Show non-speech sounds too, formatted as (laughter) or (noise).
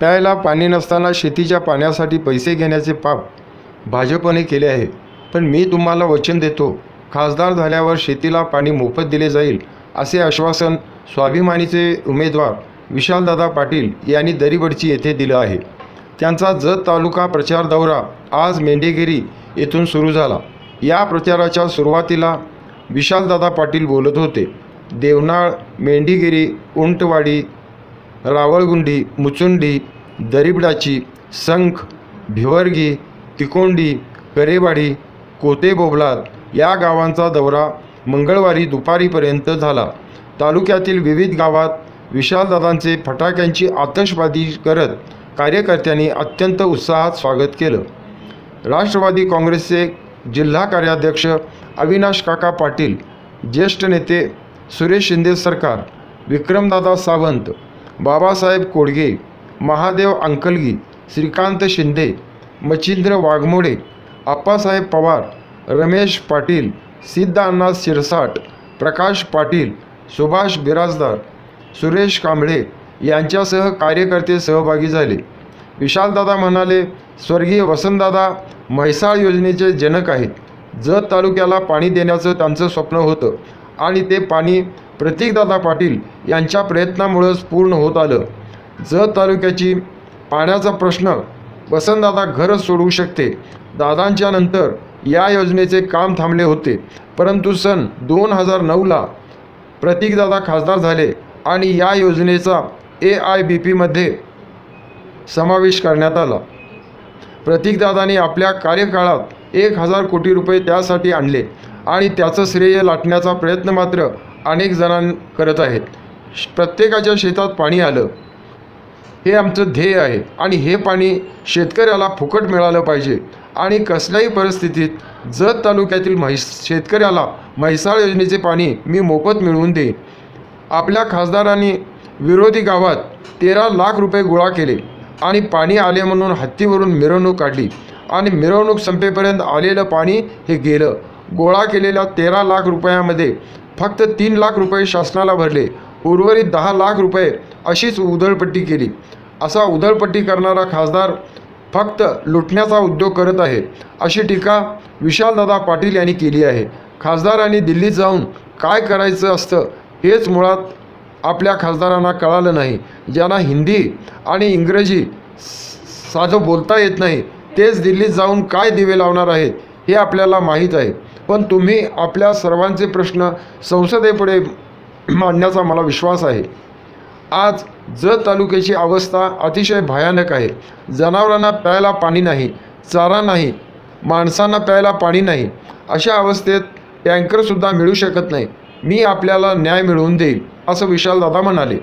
प्यायला पाणी नसताना शेतीच्या पाण्यासाठी पैसे घेण्याचे पाप भाजपने केले आहे. पण मी तुम्हाला वचन देतो खासदार झाल्यावर शेतीला पाणी मोफत दिले जाईल असे आश्वासन स्वाभिमानीचे उमेदवार विशालदादा पाटील यांनी दरीबडची येथे दिलं आहे. त्यांचा जत तालुका प्रचार दौरा आज मेंढेगिरी येथून सुरू झाला. या प्रचाराच्या सुरुवातीला विशालदादा पाटील बोलत होते देवनाळ मेंढीगिरी उंटवाडी रावळगुंडी मुचुंडी दरिबडाची संख भिवर्गी तिकोंडी करेवाडी कोतेबोबलाद या गावांचा दौरा मंगळवारी दुपारीपर्यंत झाला. तालुक्यातील विविध गावात विशालदादांचे फटाक्यांची आतषबाजी करत कार्यकर्त्यांनी अत्यंत उत्साहात स्वागत केलं. राष्ट्रवादी काँग्रेसचे जिल्हा कार्याध्यक्ष अविनाश काका पाटील ज्येष्ठ नेते सुरेश शिंदे सरकार विक्रमदादा सावंत बाबासाहेब कोडगे महादेव अंकलगी श्रीकांत शिंदे मच्छिंद्र वाघमोडे आप्पासाहेब पवार रमेश पाटील सिद्ध अण्णा शिरसाट प्रकाश पाटील सुभाष बिराजदार सुरेश कांबळे यांच्यासह कार्यकर्ते सहभागी झाले. विशालदादा म्हणाले स्वर्गीय वसंतदादा म्हैसाळ योजनेचे जनक आहेत. जत तालुक्याला पाणी देण्याचं त्यांचं स्वप्न होतं आणि ते पाणी प्रतीकदादा पाटील यांच्या प्रयत्नामुळंच पूर्ण होत आलं. जत तालुक्याची पाण्याचा प्रश्न वसंतदादा घरच सोडवू शकते. दादांच्या नंतर या योजनेचे काम थांबले होते. परंतु सन दोन हजार नऊला प्रतीकदादा खासदार झाले आणि या योजनेचा ए आय बी पीमध्ये समावेश करण्यात आला. प्रतीकदादांनी आपल्या कार्यकाळात एक हजार कोटी रुपये त्यासाठी आणले आणि त्याचं श्रेय लाटण्याचा प्रयत्न मात्र अनेक जणां करत आहेत. प्रत्येकाच्या शेतात पाणी आलं हे आमचं ध्येय आहे. आणि हे पाणी शेतकऱ्याला फुकट मिळालं पाहिजे. आणि कसल्याही परिस्थितीत जत तालुक्यातील म्हैस शेतकऱ्याला म्हैसाळ योजनेचे पाणी मी मोफत मिळवून देईन. आपल्या खासदारांनी विरोधी गावात तेरा लाख रुपये गोळा केले आणि पाणी आले म्हणून हत्तीवरून मिरवणूक काढली. आणि मिरवणूक संपेपर्यंत आलेलं पाणी हे गेलं. गोळा केलेल्या तेरा लाख रुपयामध्ये फक्त तीन लाख रुपये शासनाला भरले. उर्वरित दहा लाख रुपये अशीच उधळपट्टी केली. असा उधळपट्टी करणारा खासदार फक्त लुटण्याचा उद्योग करत आहे अशी टीका विशालदादा पाटील यांनी केली आहे. खासदारांनी दिल्लीत जाऊन काय करायचं असतं हेच मुळात आपल्या खासदारांना कळालं नाही. ज्यांना हिंदी आणि इंग्रजी स- साधं बोलता येत नाही तेच दिल्लीत जाऊन काय दिवे लावणार आहेत हे आपल्याला माहीत आहे. पण तुम्ही आपल्या सर्वांचे प्रश्न संसदेपुढे (clears throat) मांडण्याचा मला विश्वास आहे. आज जत तालुक्याची अवस्था अतिशय भयानक आहे. जनावरांना प्यायला पाणी नाही चारा नाही माणसांना प्यायला पाणी नाही अशा अवस्थेत टँकरसुद्धा मिळू शकत नाही. मी आपल्याला न्याय मिळवून देईल असं विशालदादा म्हणाले.